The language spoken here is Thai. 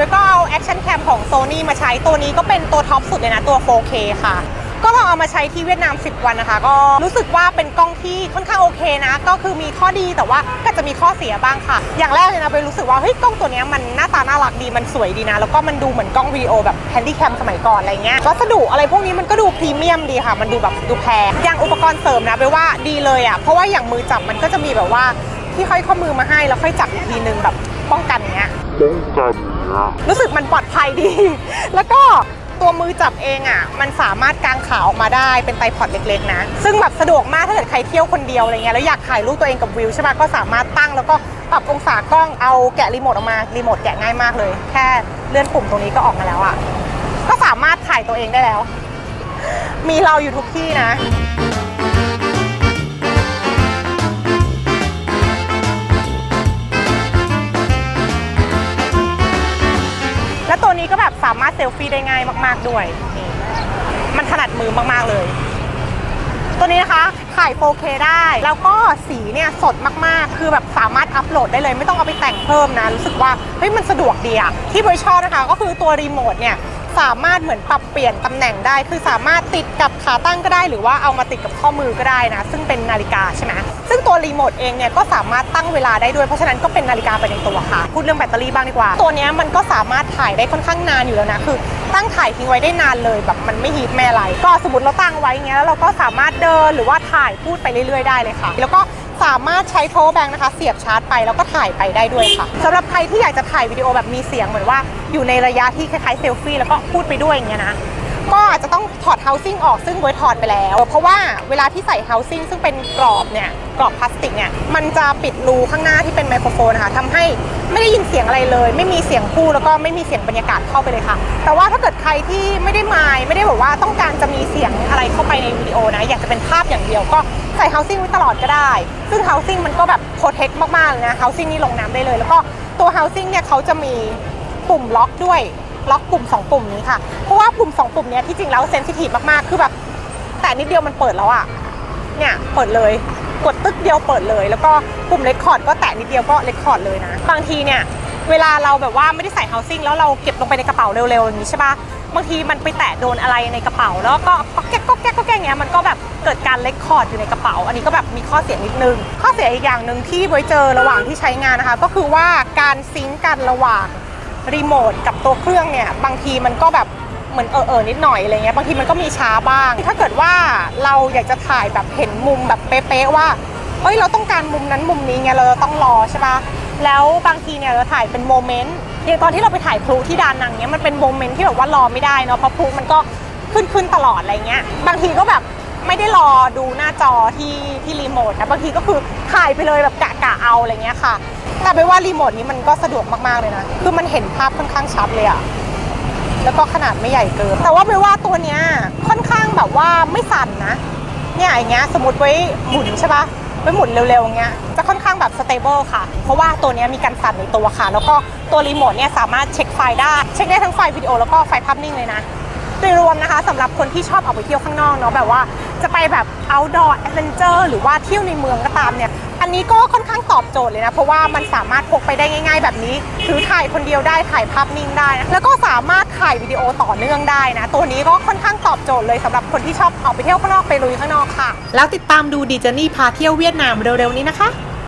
โดยก็เอา Action Cam ของ Sony มาใช้ตัวนี้ก็เป็นตัวท็อปสุดเลยนะตัว 4K ค่ะ ก็ลองเอามาใช้ที่เวียดนาม 10 วันนะคะ ก็รู้สึกว่าเป็นกล้องที่ค่อนข้างโอเคนะ ก็คือมีข้อดีแต่ว่าก็จะมีข้อเสียบ้างค่ะ อย่างแรกเลยนะเบลรู้สึกว่าเฮ้ยกล้องตัวนี้มันหน้าตาน่ารักดีมันสวยดีนะ แล้วก็มันดูเหมือนกล้องวิดีโอแบบแฮนดี้แคมสมัยก่อนอะไรเงี้ยวัสดุอะไรพวกนี้มันก็ดูพรีเมียมดีค่ะ มันดูแบบดูแพงอย่างอุปกรณ์เสริมนะเบลว่าดีเลยอะเพราะว่าอย่างมือจับมันก็จะมีแบบว่าที่ห้อยข้อมือมาให้แล้วค่อยจับอีกทีนึงแบบป้องกันเงี้ย ป้องกันรู้สึกมันปลอดภัยดี แล้วก็ตัวมือจับเองอะ มันสามารถกางขาออกมาได้เป็นไตรพอดเล็กๆ นะ ซึ่งแบบสะดวกมากถ้าเกิดใครเที่ยวคนเดียวอะไรเงี้ยแล้วอยากถ่ายรูปตัวเองกับวิวใช่ปะก็สามารถตั้งแล้วก็ปรับองศากล้องเอาแกะรีโมทออกมารีโมทแกะง่ายมากเลย แค่เลื่อนปุ่มตรงนี้ก็ออกมาแล้วอะก็สามารถถ่ายตัวเองได้แล้ว มีเราอยู่ทุกที่นะารถเซลฟี่ได้ง่ายมาก ๆด้วย มันถนัดมือมาก ๆ เลย ตัวนี้นะคะถ่าย 4K ได้ แล้วก็สีเนี่ยสดมาก ๆ คือแบบสามารถอัปโหลดได้เลย ไม่ต้องเอาไปแต่งเพิ่มนะ รู้สึกว่า เฮ้ย มันสะดวกดีอะที่บริชอบนะคะ ก็คือตัวรีโมทเนี่ย สามารถเหมือนปรับเปลี่ยนตำแหน่งได้ คือสามารถติดกับขาตั้งก็ได้ หรือว่าเอามาติดกับข้อมือก็ได้นะ ซึ่งเป็นนาฬิกาใช่ไหมซึ่งตัวรีโมทเองเนี่ยก็สามารถตั้งเวลาได้ด้วยเพราะฉะนั้นก็เป็นนาฬิกาไปในตัวค่ะพูดเรื่องแบตเตอรี่บ้างดีกว่า ตัวเนี้ยมันก็สามารถถ่ายได้ค่อนข้างนานอยู่แล้วนะคือตั้งถ่ายทิ้งไว้ได้นานเลยแบบมันไม่ฮีทไม่อะไรก็สมมติเราตั้งไว้เงี้ยแล้วเราก็สามารถเดินหรือว่าถ่ายพูดไปเรื่อยๆได้เลยค่ะ แล้วก็ สามารถใช้โทรแบงค์นะคะ เสียบชาร์จไปแล้วก็ถ่ายไปได้ด้วยค่ะสำหรับใครที่อยากจะถ่ายวิดีโอแบบมีเสียงเหมือนว่าอยู่ในระยะที่คล้ายๆเซลฟี่แล้วก็พูดไปด้วยอย่างเงี้ยนะ ก็อาจจะต้องถอด housing ออกซึ่งไว้ถอดไปแล้ว เพราะว่าเวลาที่ใส่ housing ซึ่งเป็นกรอบเนี่ยกรอบพลาสติกเนี่ยมันจะปิดรูข้างหน้าที่เป็นไมโครโฟนนะคะทำให้ไม่ได้ยินเสียงอะไรเลย ไม่มีเสียงคู่แล้วก็ไม่มีเสียงบรรยากาศเข้าไปเลยค่ะ แต่ว่าถ้าเกิดใครที่ไม่ได้มายไม่ได้แบบว่าต้องการจะมีเสียงอะไรเข้าไปในวิดีโอนะอยากจะเป็นภาพอย่างเดียวก็ใส่ housing ไว้ตลอดก็ได้ ซึ่ง housing มันก็แบบ protect มากๆเลยนะ housing นี่ลงน้ำได้เลย แล้วก็ตัว housing เนี่ยเขาจะมีปุ่มล็อกด้วย ล็อกปุ่ม 2 ปุ่มนี้ค่ะ เพราะว่าปุ่ม 2 ปุ่มนี้ที่จริงแล้วเซนซิทีฟมากๆ คือแบบ แต่นิดเดียวมันเปิดแล้วอะเนี่ยเปิดเลยกดตึ๊กเดียวเปิดเลย แล้วก็ปุ่มเลคคอร์ดก็แตะนิดเดียวก็เลคคอร์ดเลยนะ บางทีเนี่ยเวลาเราแบบว่าไม่ได้ใส่ housing แล้วเราเก็บลงไปในกระเป๋าเร็วๆอย่างนี้ใช่ปะบางทีมันไปแตะโดนอะไรในกระเป๋า แล้วก็ก็แก๊กก็แก๊กก็แก๊กอย่างเงี้ยมันก็แบบเกิดการเลคคอร์ดอยู่ในกระเป๋า อันนี้ก็แบบมีข้อเสียนิดนึง ข้อเสียอีกอย่างหนึ่งที่ไว้เจอระหว่างที่ใช้งานนะคะ ก็คือว่าการซิงก์กันระหว่าง รีโมทกับตัวเครื่องเนี่ยบางทีมันก็แบบเหมือนเออเออนิดหน่อยอะไรเงี้ยบางทีมันก็มีช้าบ้าง ถ้าเกิดว่าเราอยากจะถ่ายแบบเห็นมุมแบบเป๊ะๆว่าเอ้ยเราต้องการมุมนั้นมุมนี้ไงเราต้องรอใช่ปะแล้วบางทีเนี่ยเราถ่ายเป็นโมเมนต์อย่างตอนที่เราไปถ่ายพลุที่ดานังเนี่ยมันเป็นโมเมนต์ที่แบบว่ารอไม่ได้เนาะเพราะพลุมันก็ขึ้นขึ้นตลอดอะไรเงี้ยบางทีก็แบบไม่ได้รอดูหน้าจอที่ที่รีโมทนะบางทีก็คือถ่ายไปเลยแบบกะกะเอาอะไรเงี้ยค่ะ แต่ไปว่ารีโมทนี้มันก็สะดวกมากๆเลยนะ คือมันเห็นภาพค่อนข้างชัดเลยอะแล้วก็ขนาดไม่ใหญ่เกิน แต่ว่าไปว่าตัวเนี้ยค่อนข้างแบบว่าไม่สั่นนะ เนี่ยอย่างเงี้ยสมมติไว้หมุนใช่ปะไว้หมุนเร็วๆอย่างเงี้ย จะค่อนข้างแบบสเตเบิลค่ะ เพราะว่าตัวนี้มีการสั่นในตัวค่ะ แล้วก็ตัวรีโมทเนี่ยสามารถเช็คไฟล์ได้ เช็คได้ทั้งไฟล์วิดีโอแล้วก็ไฟล์ภาพนิ่งเลยนะโดยรวมนะคะสำหรับคนที่ชอบออกไปเที่ยวข้างนอกเนาะแบบว่าจะไปแบบ outdoor adventure หรือว่าเที่ยวในเมืองก็ตามเนี่ย อันนี้ก็ค่อนข้างตอบโจทย์เลยนะ เพราะว่ามันสามารถพกไปได้ง่าย ๆ แบบนี้ถือถ่ายคนเดียวได้ถ่ายภาพนิ่งได้นะแล้วก็สามารถถ่ายวิดีโอต่อเนื่องได้นะ ตัวนี้ก็ค่อนข้างตอบโจทย์เลยสำหรับคนที่ชอบออกไปเที่ยวข้างนอกไปลุยข้างนอกค่ะ แล้วติดตามดูดีเจนี่พาเที่ยวเวียดนามเร็วๆนี้นะคะ